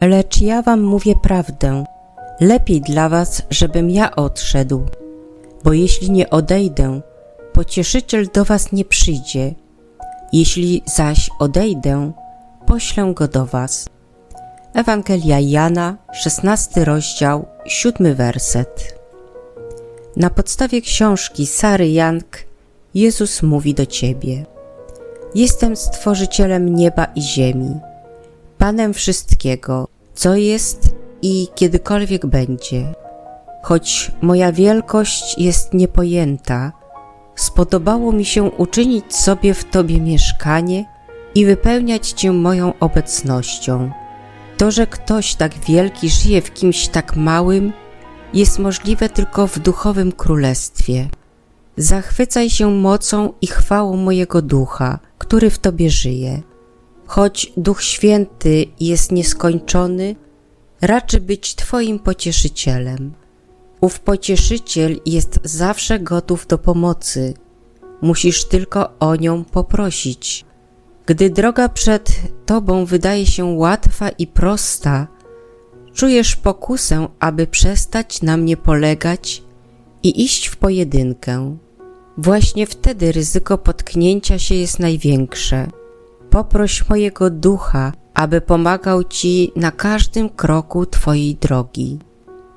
Lecz ja wam mówię prawdę. Lepiej dla was, żebym ja odszedł. Bo jeśli nie odejdę, pocieszyciel do was nie przyjdzie. Jeśli zaś odejdę, poślę go do was. Ewangelia Jana, 16 rozdział, 7 werset. Na podstawie książki Sary Jank Jezus mówi do ciebie: Jestem stworzycielem nieba i ziemi, Panem wszystkiego, co jest i kiedykolwiek będzie. Choć moja wielkość jest niepojęta, spodobało mi się uczynić sobie w Tobie mieszkanie i wypełniać Cię moją obecnością. To, że ktoś tak wielki żyje w kimś tak małym, jest możliwe tylko w duchowym królestwie. Zachwycaj się mocą i chwałą mojego ducha, który w Tobie żyje. Choć Duch Święty jest nieskończony, raczy być Twoim pocieszycielem. Ów pocieszyciel jest zawsze gotów do pomocy. Musisz tylko o nią poprosić. Gdy droga przed Tobą wydaje się łatwa i prosta, czujesz pokusę, aby przestać na mnie polegać i iść w pojedynkę. Właśnie wtedy ryzyko potknięcia się jest największe. Poproś mojego ducha, aby pomagał Ci na każdym kroku Twojej drogi.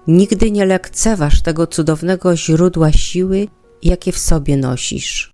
Nigdy nie lekceważ tego cudownego źródła siły, jakie w sobie nosisz.